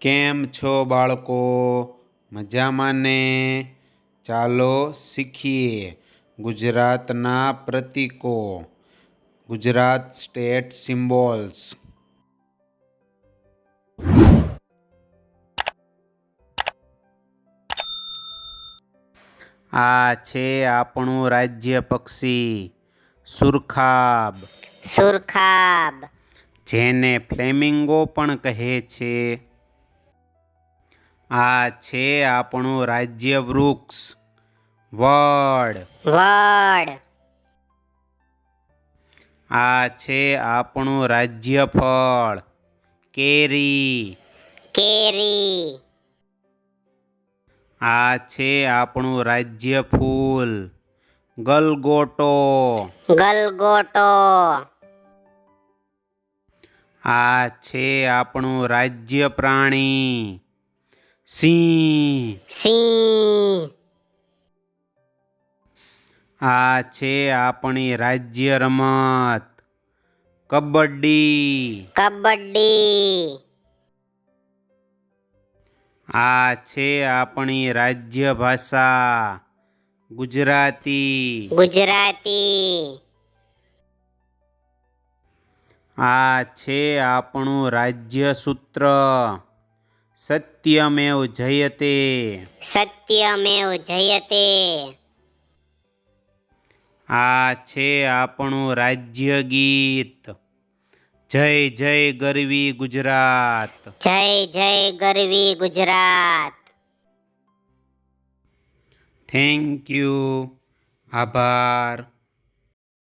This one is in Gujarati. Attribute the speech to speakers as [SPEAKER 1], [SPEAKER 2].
[SPEAKER 1] કેમ છો બાળકો? મજામાં ને? ચાલો શીખીએ ગુજરાતના પ્રતીકો. Gujarat state symbols. આ છે આપણું રાજ્ય પક્ષી. સુરખાબ.
[SPEAKER 2] સુરખાબ.
[SPEAKER 1] જેને ફ્લેમિંગો પણ કહે છે. આ છે આપણું રાજ્ય વૃક્ષ. વડ.
[SPEAKER 2] વડ.
[SPEAKER 1] આ છે આપણું રાજ્ય ફળ. કેરી.
[SPEAKER 2] કેરી.
[SPEAKER 1] આ છે આપણું રાજ્ય ફૂલ. ગલગોટો.
[SPEAKER 2] ગલગોટો.
[SPEAKER 1] આ છે આપણું રાજ્ય પ્રાણી. સિંહ.
[SPEAKER 2] સિંહ.
[SPEAKER 1] આ છે આપણી રાજ્ય રમત. કબડ્ડી.
[SPEAKER 2] કબડ્ડી.
[SPEAKER 1] આ છે આપણી રાજ્ય ભાષા. ગુજરાતી.
[SPEAKER 2] ગુજરાતી.
[SPEAKER 1] આ છે આપણું રાજ્ય સૂત્ર. સત્યમેવ જયતે.
[SPEAKER 2] સત્યમેવ જયતે.
[SPEAKER 1] આ છે આપણું રાજ્ય ગીત. જય જય ગરવી ગુજરાત.
[SPEAKER 2] જય જય ગરવી ગુજરાત.
[SPEAKER 1] થેન્ક યુ આભાર.